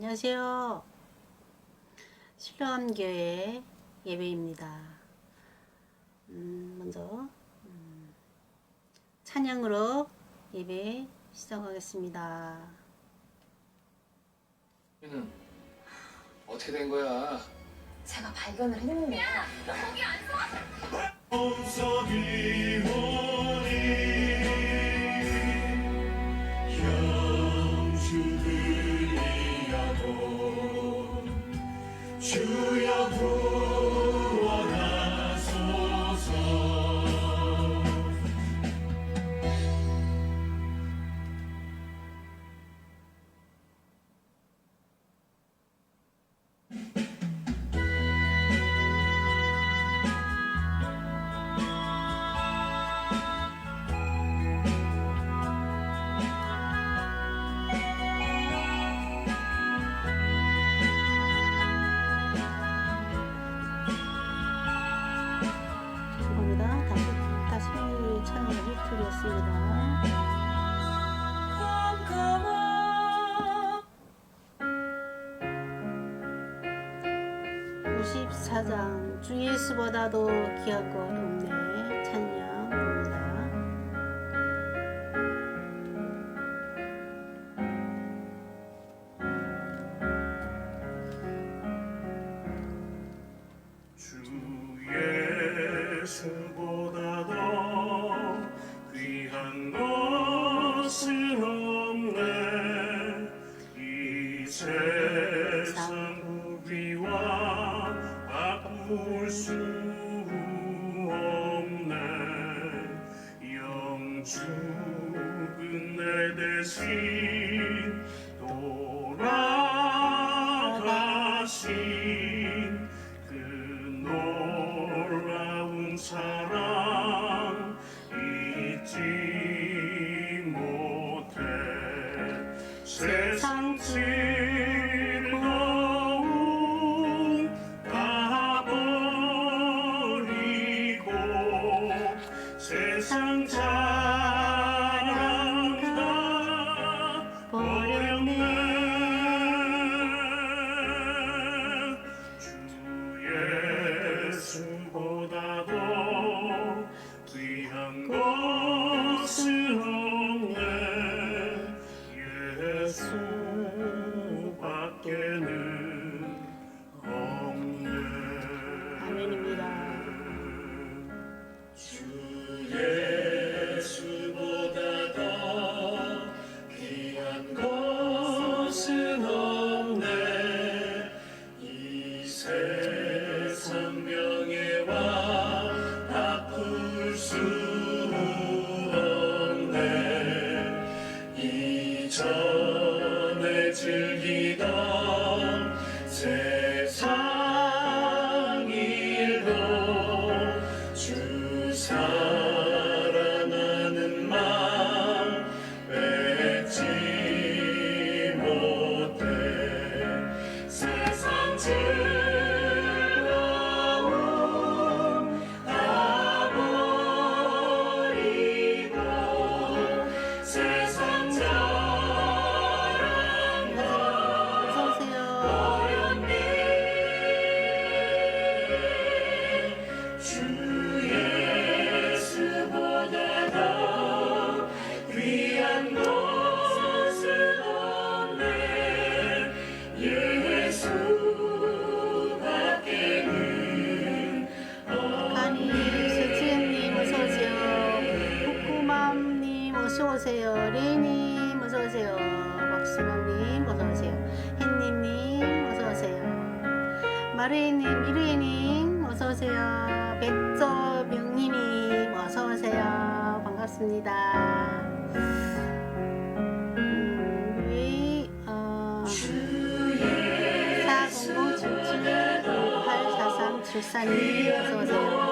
안녕하세요. 신랑교회 예배입니다. 음, 먼저 음, 찬양으로 예배 시작하겠습니다. 얘는 어떻게 된 거야? 제가 발견을 했는데 온성이 오니 영 주여 구 귀한 것 어서오세요. 레이님 어서오세요. 박수명님 어서오세요. 햇님님 어서오세요. 마르이님 미르이님 어서오세요. 백조명님님 어서오세요. 반갑습니다. 음, 우리 어, 409-77-843-74님 어서오세요.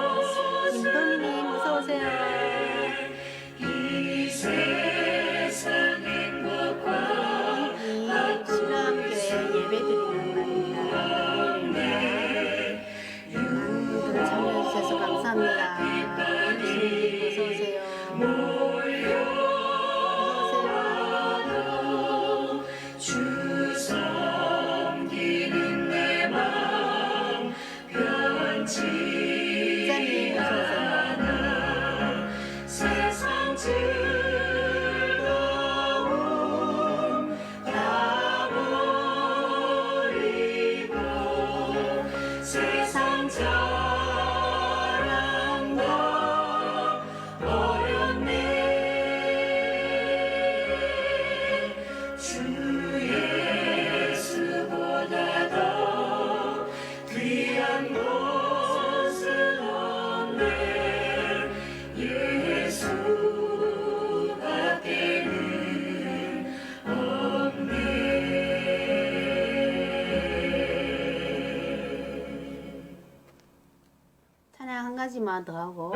가지만 더 하고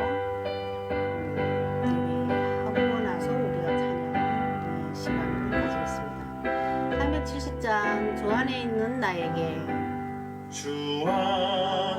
음, 예배하고 나서 우리가 찬양 예, 시간을 가지겠습니다. 370장 주 안에 있는 나에게 주 안에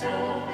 자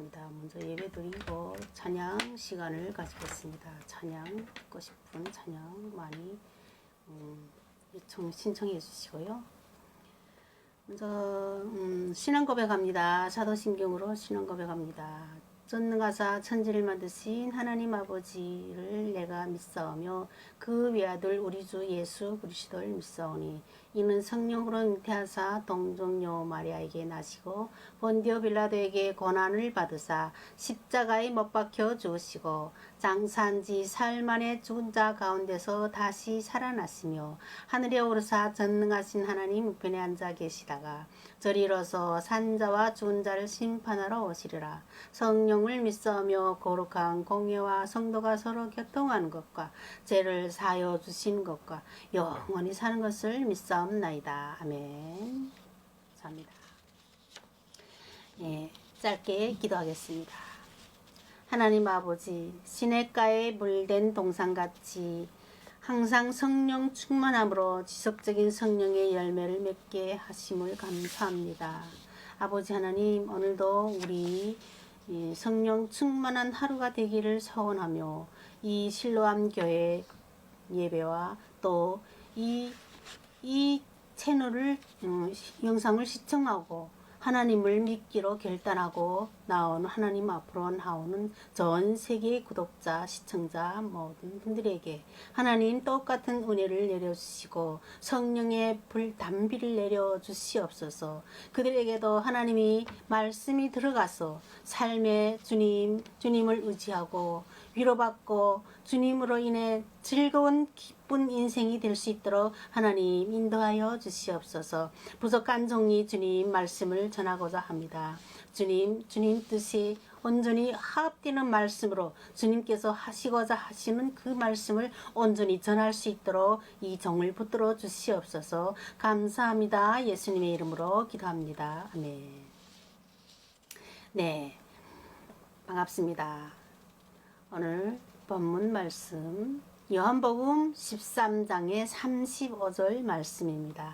드리겠습니다. 먼저 예배 드리고 찬양 시간을 가지겠습니다. 찬양 듣고 싶은 찬양 많이 음, 요청 신청해 주시고요. 먼저 음, 신앙 고백합니다. 사도신경으로 신앙 고백합니다. 전능하사 천지를 만드신 하나님 아버지를 내가 믿사오며 그 외아들 우리 주 예수 그리스도를 믿사오니 이는 성령으로 잉태하사 동정녀 마리아에게 나시고 본디오 빌라도에게 고난을 받으사 십자가에 못 박혀 죽으시고 장사한 지 사흘 만에 죽은 자 가운데서 다시 살아났으며 하늘에 오르사 전능하신 하나님 우편에 앉아 계시다가 저리로서 산자와 죽은 자를 심판하러 오시리라. 성령을 믿사오며 거룩한 공예와 성도가 서로 교통하는 것과 죄를 사여 주신 것과 영원히 사는 것을 믿사 옵나이다. 아멘. 감사합니다. 예, 짧게 기도하겠습니다. 하나님 아버지 시냇가에 물된 동산같이 항상 성령 충만함으로 지속적인 성령의 열매를 맺게 하심을 감사합니다. 아버지 하나님 오늘도 우리 이 성령 충만한 하루가 되기를 소원하며 이 실로암 교회 예배와 또이 이 채널을 음, 시- 영상을 시청하고 하나님을 믿기로 결단하고 나온 하나님 앞으로 나오는 전 세계 구독자, 시청자 모든 분들에게 하나님 똑같은 은혜를 내려주시고 성령의 불 담비를 내려주시옵소서. 그들에게도 하나님이 말씀이 들어가서 삶의 주님, 주님을 의지하고 위로받고 주님으로 인해 즐거운 기쁜 인생이 될 수 있도록 하나님 인도하여 주시옵소서. 부족한 종이 주님 말씀을 전하고자 합니다. 주님, 주님 뜻이 온전히 합되는 말씀으로 주님께서 하시고자 하시는 그 말씀을 온전히 전할 수 있도록 이 종을 붙들어 주시옵소서. 감사합니다. 예수님의 이름으로 기도합니다. 아멘. 네. 반갑습니다. 오늘 본문 말씀 요한복음 13장의 35절 말씀입니다.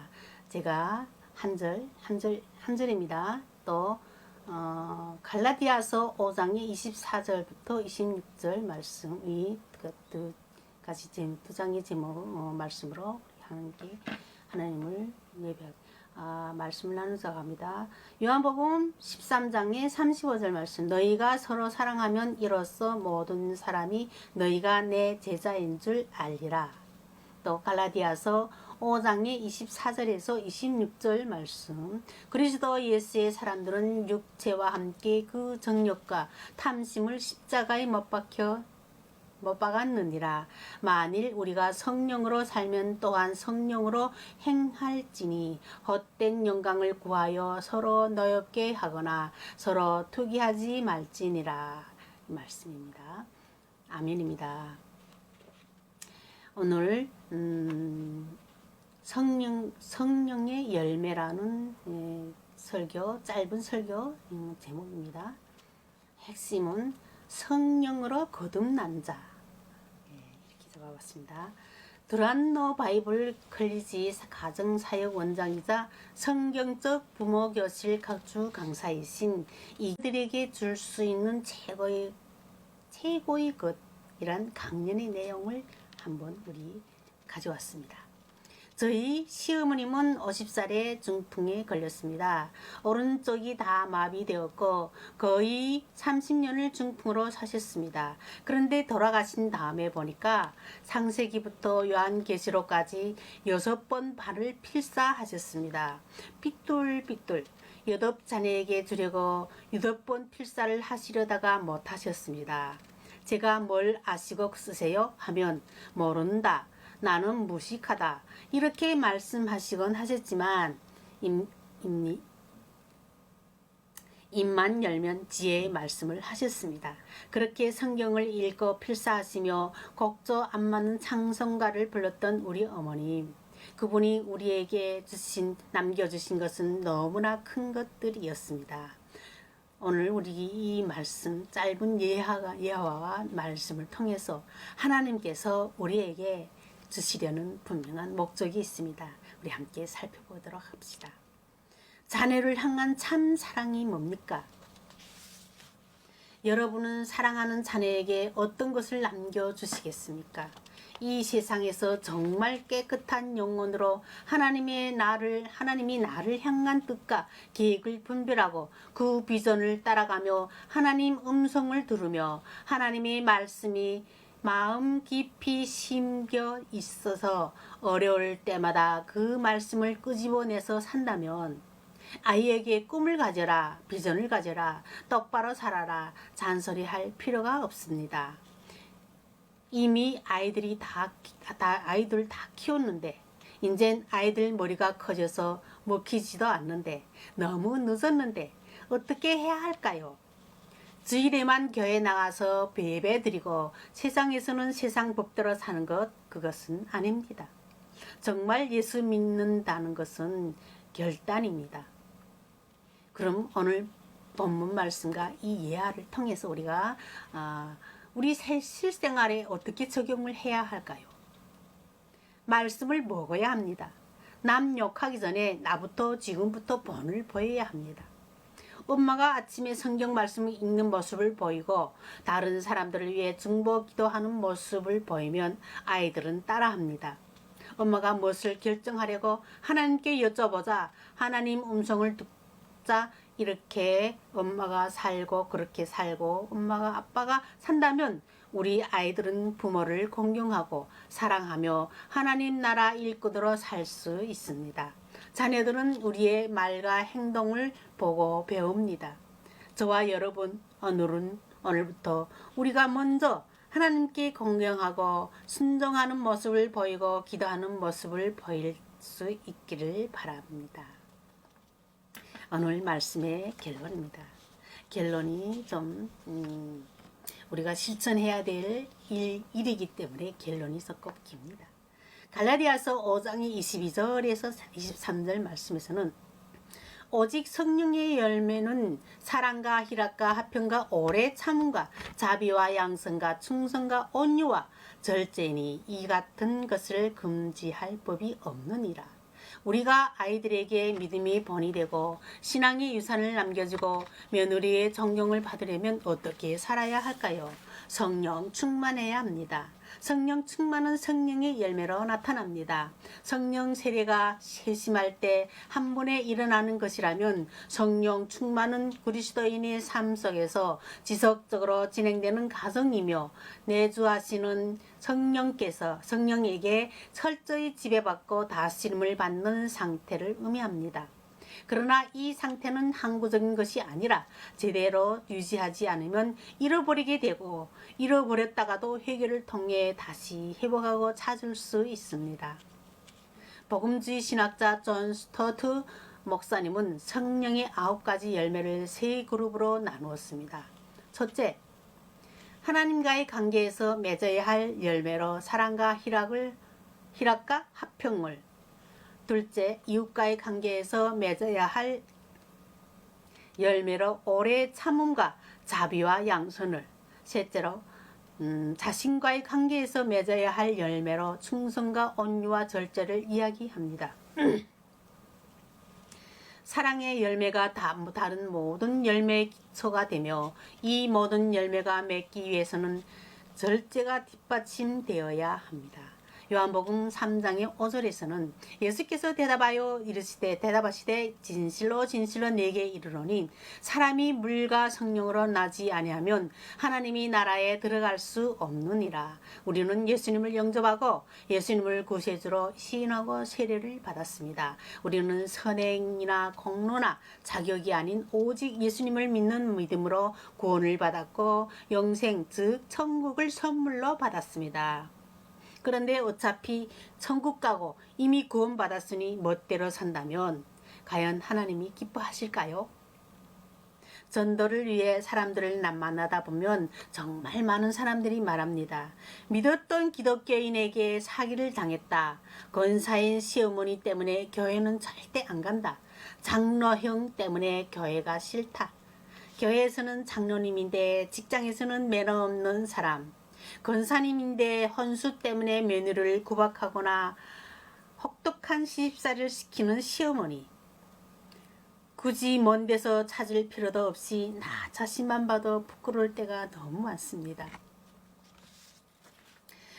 제가 한 절, 한 절, 한 절입니다. 또 어, 갈라디아서 5장의 24절부터 26절 말씀이 그두 장의 제목 어, 말씀으로 하나님께 하나님을 예배 아, 말씀을 나누자 합니다. 요한복음 13장의 35절 말씀 너희가 서로 사랑하면 이로써 모든 사람이 너희가 내 제자인 줄 알리라. 또 갈라디아서 5장의 24절에서 26절 말씀 그리스도 예수의 사람들은 육체와 함께 그 정욕과 탐심을 십자가에 못 박혀 못 박았느니라 만일 우리가 성령으로 살면 또한 성령으로 행할지니 헛된 영광을 구하여 서로 너엽게 하거나 서로 투기하지 말지니라 이 말씀입니다. 아멘입니다. 오늘 음, 성령 성령의 열매라는 예, 설교 짧은 설교 음, 제목입니다. 핵심은 성령으로 거듭난 자 예, 이렇게 적어봤습니다. 드란노 바이블 컬리지 가정사역 원장이자 성경적 부모교실 각주 강사이신 이들에게 줄 수 있는 최고의 최고의 것이란 강연의 내용을 한번 우리 가져왔습니다. 저희 시어머님은 50살에 중풍에 걸렸습니다. 오른쪽이 다 마비되었고 거의 30년을 중풍으로 사셨습니다. 그런데 돌아가신 다음에 보니까 상세기부터 요한계시록까지 여섯 번 발을 필사하셨습니다. 삐뚤삐뚤 여덟 자녀에게 주려고 여덟 번 필사를 하시려다가 못하셨습니다. 제가 뭘 아시고 쓰세요? 하면 모른다. 나는 무식하다. 이렇게 말씀하시곤 하셨지만 임, 임니, 입만 열면 지혜의 말씀을 하셨습니다. 그렇게 성경을 읽고 필사하시며 곡조 안 맞는 창성가를 불렀던 우리 어머님. 그분이 우리에게 주신 남겨주신 것은 너무나 큰 것들이었습니다. 오늘 우리 이 말씀 짧은 예화와 말씀을 통해서 하나님께서 우리에게 주시려는 분명한 목적이 있습니다. 우리 함께 살펴보도록 합시다. 자녀를 향한 참 사랑이 뭡니까? 여러분은 사랑하는 자녀에게 어떤 것을 남겨주시겠습니까? 이 세상에서 정말 깨끗한 영혼으로 하나님의 나를 하나님이 나를 향한 뜻과 계획을 분별하고 그 비전을 따라가며 하나님 음성을 들으며 하나님의 말씀이 마음 깊이 심겨 있어서 어려울 때마다 그 말씀을 끄집어내서 산다면 아이에게 꿈을 가져라, 비전을 가져라, 똑바로 살아라, 잔소리할 필요가 없습니다. 이미 아이들이 다, 다 아이들 다 키웠는데 이젠 아이들 머리가 커져서 먹히지도 않는데 너무 늦었는데 어떻게 해야 할까요? 주일에만 교회 나가서 예배 드리고 세상에서는 세상 법대로 사는 것 그것은 아닙니다. 정말 예수 믿는다는 것은 결단입니다. 그럼 오늘 본문 말씀과 이 예화를 통해서 우리가 아, 우리 새- 실생활에 어떻게 적용을 해야 할까요? 말씀을 먹어야 합니다. 남 욕하기 전에 나부터 지금부터 본을 보여야 합니다. 엄마가 아침에 성경 말씀을 읽는 모습을 보이고 다른 사람들을 위해 중보 기도하는 모습을 보이면 아이들은 따라합니다. 엄마가 무엇을 결정하려고 하나님께 여쭤보자 하나님 음성을 듣 각자 이렇게 엄마가 살고 그렇게 살고 엄마가 아빠가 산다면 우리 아이들은 부모를 공경하고 사랑하며 하나님 나라 일꾼으로 살 수 있습니다. 자녀들은 우리의 말과 행동을 보고 배웁니다. 저와 여러분 오늘은 오늘부터 우리가 먼저 하나님께 공경하고 순종하는 모습을 보이고 기도하는 모습을 보일 수 있기를 바랍니다. 오늘 말씀의 결론입니다. 결론이 좀 음, 우리가 실천해야 될 일, 일이기 때문에 결론이 썩고 깁니다. 갈라디아서 5장의 22절에서 23절 말씀에서는 오직 성령의 열매는 사랑과 희락과 화평과 오래 참음과 자비와 양성과 충성과 온유와 절제니 이 같은 것을 금지할 법이 없느니라. 우리가 아이들에게 믿음이 본이 되고 신앙의 유산을 남겨주고 며느리의 존경을 받으려면 어떻게 살아야 할까요? 성령 충만해야 합니다. 성령 충만은 성령의 열매로 나타납니다. 성령 세례가 세심할 때 한 번에 일어나는 것이라면 성령 충만은 그리스도인의 삶 속에서 지속적으로 진행되는 과정이며 내주하시는 성령께서 성령에게 철저히 지배받고 다스림을 받는 상태를 의미합니다. 그러나 이 상태는 항구적인 것이 아니라 제대로 유지하지 않으면 잃어버리게 되고 잃어버렸다가도 회개를 통해 다시 회복하고 찾을 수 있습니다. 복음주의 신학자 존 스터트 목사님은 성령의 아홉 가지 열매를 세 그룹으로 나누었습니다. 첫째, 하나님과의 관계에서 맺어야 할 열매로 사랑과 희락을 희락과 화평을 둘째, 이웃과의 관계에서 맺어야 할 열매로 오래 참음과 자비와 양선을. 셋째로, 음, 자신과의 관계에서 맺어야 할 열매로 충성과 온유와 절제를 이야기합니다. 사랑의 열매가 다, 다른 모든 열매의 기초가 되며 이 모든 열매가 맺기 위해서는 절제가 뒷받침되어야 합니다. 요한복음 3장의 5절에서는 예수께서 대답하여 이르시되 대답하시되 진실로 진실로 내게 이르노니 사람이 물과 성령으로 나지 아니하면 하나님이 나라에 들어갈 수 없느니라. 우리는 예수님을 영접하고 예수님을 구세주로 시인하고 세례를 받았습니다. 우리는 선행이나 공로나 자격이 아닌 오직 예수님을 믿는 믿음으로 구원을 받았고 영생 즉 천국을 선물로 받았습니다. 그런데 어차피 천국 가고 이미 구원받았으니 멋대로 산다면 과연 하나님이 기뻐하실까요? 전도를 위해 사람들을 만나다 보면 정말 많은 사람들이 말합니다. 믿었던 기독교인에게 사기를 당했다. 권사인 시어머니 때문에 교회는 절대 안 간다. 장로형 때문에 교회가 싫다. 교회에서는 장로님인데 직장에서는 매너 없는 사람. 권사님인데 헌수 때문에 며느리를 구박하거나 혹독한 시집살이를 시키는 시어머니. 굳이 먼 데서 찾을 필요도 없이 나 자신만 봐도 부끄러울 때가 너무 많습니다.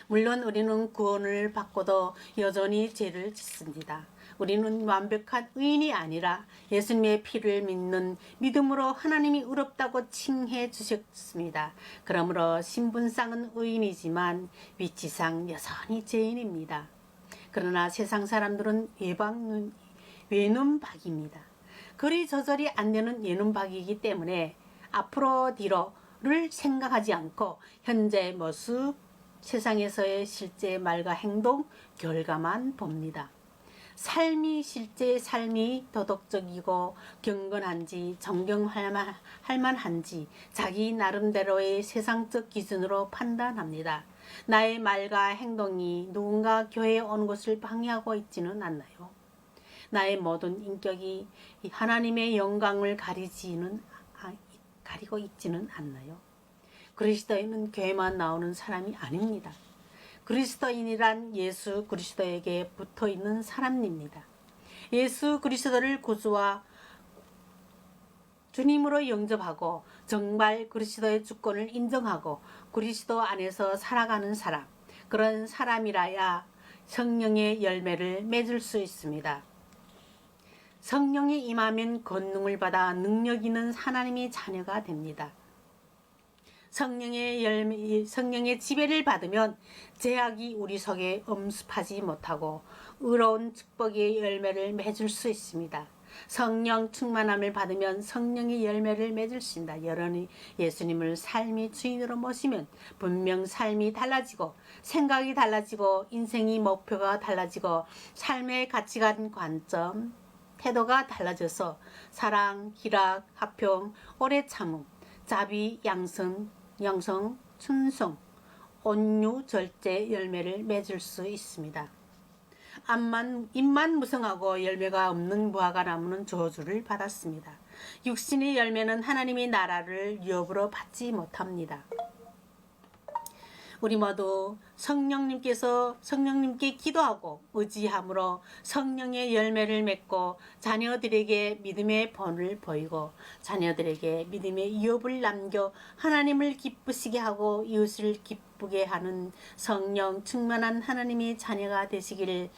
물론 우리는 구원을 받고도 여전히 죄를 짓습니다. 우리는 완벽한 의인이 아니라 예수님의 피를 믿는 믿음으로 하나님이 의롭다고 칭해 주셨습니다. 그러므로 신분상은 의인이지만 위치상 여전히 죄인입니다. 그러나 세상 사람들은 예방 외눈박입니다. 그리 조절이 안 되는 예눈박이기 때문에 앞으로 뒤로를 생각하지 않고 현재 모습, 세상에서의 실제 말과 행동, 결과만 봅니다. 삶이 실제 삶이 도덕적이고 경건한지 존경할 만- 할 만한지 자기 나름대로의 세상적 기준으로 판단합니다. 나의 말과 행동이 누군가 교회에 오는 것을 방해하고 있지는 않나요? 나의 모든 인격이 이 하나님의 영광을 가리지는 아- 가리고 있지는 않나요? 그리스도인은 교회만 나오는 사람이 아닙니다. 그리스도인이란 예수 그리스도에게 붙어 있는 사람입니다. 예수 그리스도를 구주와 주님으로 영접하고 정말 그리스도의 주권을 인정하고 그리스도 안에서 살아가는 사람 그런 사람이라야 성령의 열매를 맺을 수 있습니다. 성령이 임하면 권능을 받아 능력 있는 하나님의 자녀가 됩니다. 성령의 열매, 성령의 지배를 받으면 제약이 우리 속에 엄습하지 못하고 의로운 축복의 열매를 맺을 수 있습니다. 성령 충만함을 받으면 성령의 열매를 있다. 여러분이 예수님을 삶의 주인으로 모시면 분명 삶이 달라지고 생각이 달라지고 인생의 목표가 달라지고 삶의 가치관 관점 태도가 달라져서 사랑, 희락, 화평, 오래 참음, 자비, 양성, 양성, 충성, 온유, 절제 열매를 맺을 수 있습니다. 앞만 입만 무성하고 열매가 없는 무화과 나무는 저주를 받았습니다. 육신의 열매는 하나님의 나라를 유업으로 받지 못합니다. 우리 모두 성령님께서 성령님께 기도하고 의지함으로 성령의 열매를 맺고 자녀들에게 믿음의 본을 보이고 자녀들에게 믿음의 유업을 남겨 하나님을 기쁘시게 하고 이웃을 기쁘게 하는 성령 충만한 하나님의 자녀가 되시기를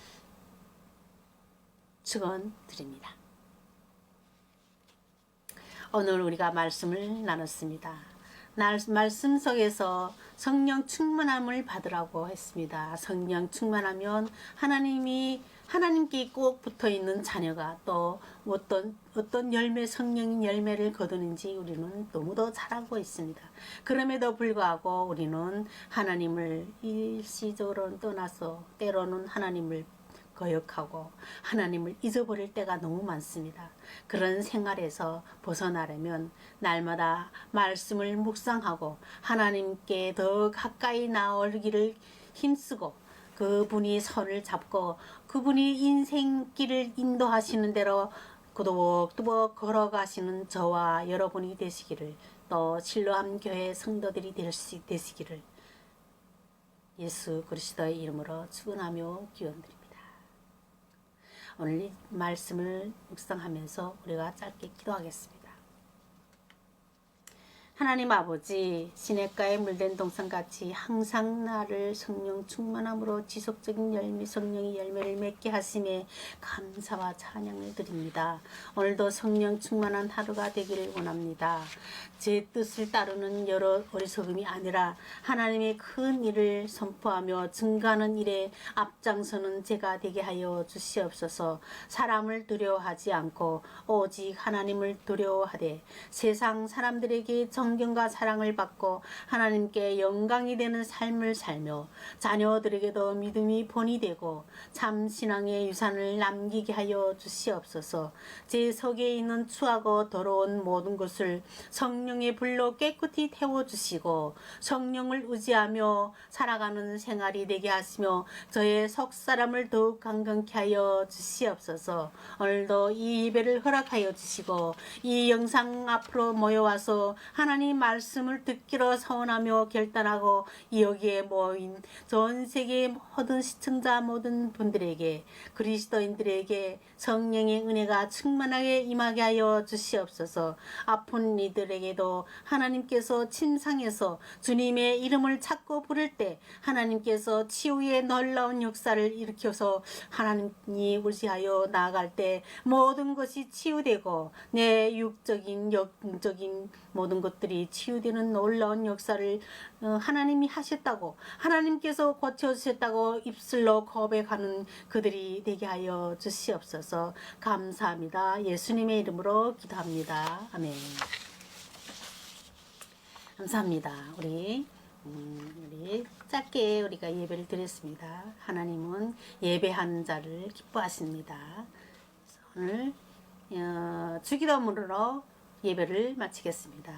축원드립니다. 오늘 우리가 말씀을 나눴습니다. 날, 말씀 속에서 성령 충만함을 받으라고 했습니다. 성령 충만하면 하나님이 하나님께 꼭 붙어 있는 자녀가 또 어떤 어떤 열매 성령인 열매를 거두는지 우리는 너무도 잘 알고 있습니다. 그럼에도 불구하고 우리는 하나님을 일시적으로 떠나서 때로는 하나님을 거역하고 하나님을 잊어버릴 때가 너무 많습니다. 그런 생활에서 벗어나려면 날마다 말씀을 묵상하고 하나님께 더 가까이 나오기를 힘쓰고 그분이 손을 잡고 그분이 인생길을 인도하시는 대로 구독뚜벅 걸어가시는 저와 여러분이 되시기를 또 신로함 교회 성도들이 되시기를 예수 그리스도의 이름으로 축원하며 기원드립니다. 오늘 이 말씀을 묵상하면서 우리가 짧게 기도하겠습니다. 하나님 아버지 시냇가에 물된 동산같이 항상 나를 성령 충만함으로 지속적인 열매 성령의 열매를 맺게 하심에 감사와 찬양을 드립니다. 오늘도 성령 충만한 하루가 되기를 원합니다. 제 뜻을 따르는 여러 어리석음이 아니라 하나님의 큰 일을 선포하며 증가하는 일에 앞장서는 제가 되게 하여 주시옵소서 사람을 두려워하지 않고 오직 하나님을 두려워하되 세상 사람들에게 정 경과 사랑을 받고 하나님께 영광이 되는 삶을 살며 자녀들에게도 믿음이 본이 되고 참 신앙의 유산을 남기게 하여 주시옵소서. 제 속에 있는 추하고 더러운 모든 것을 성령의 불로 깨끗이 태워주시고 성령을 의지하며 살아가는 생활이 되게 하시며 저의 속 사람을 더욱 강건케 하여 주시옵소서. 오늘도 이 예배를 허락하여 주시고 이 영상 앞으로 모여와서 하나님 말씀을 듣기로 서원하며 결단하고 여기에 모인 전 세계 모든 시청자 모든 분들에게 그리스도인들에게 성령의 은혜가 충만하게 임하게 하여 주시옵소서. 아픈 이들에게도 하나님께서 침상에서 주님의 이름을 찾고 부를 때 하나님께서 치유의 놀라운 역사를 일으켜서 하나님이 의지하여 나아갈 때 모든 것이 치유되고 내 육적인 영적인 모든 것 들이 치유되는 놀라운 역사를 어, 하나님이 하셨다고 하나님께서 고쳐주셨다고 입술로 고백하는 그들이 되게 하여 주시옵소서 감사합니다. 예수님의 이름으로 기도합니다. 아멘. 감사합니다. 우리 음, 우리 짧게 우리가 예배를 드렸습니다. 하나님은 예배하는 자를 기뻐하십니다. 오늘 어, 주기도문으로 예배를 마치겠습니다.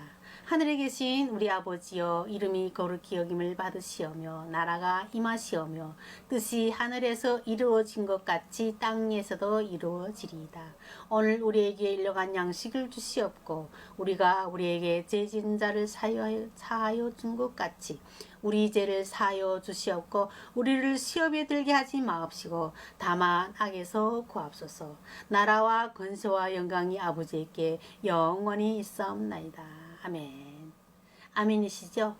하늘에 계신 우리 아버지여 이름이 거룩히 여김을 받으시오며 나라가 임하시오며 뜻이 하늘에서 이루어진 것 같이 땅에서도 이루어지리이다. 오늘 우리에게 일용한 양식을 주시옵고 우리가 우리에게 죄진 자를 사하여, 사하여 준 것 같이 우리 죄를 사하여 주시옵고 우리를 시험에 들게 하지 마옵시고 다만 악에서 구하옵소서 나라와 권세와 영광이 아버지께 영원히 있사옵나이다 아멘 아멘이시죠?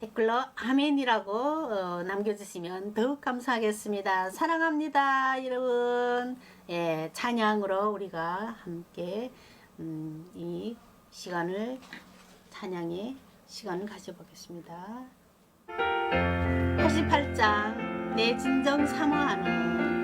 댓글로 아멘이라고 어, 남겨주시면 더욱 감사하겠습니다. 사랑합니다, 여러분. 예, 찬양으로 우리가 함께 음, 이 시간을 찬양의 시간을 가져보겠습니다. 88장 내 진정 사모하는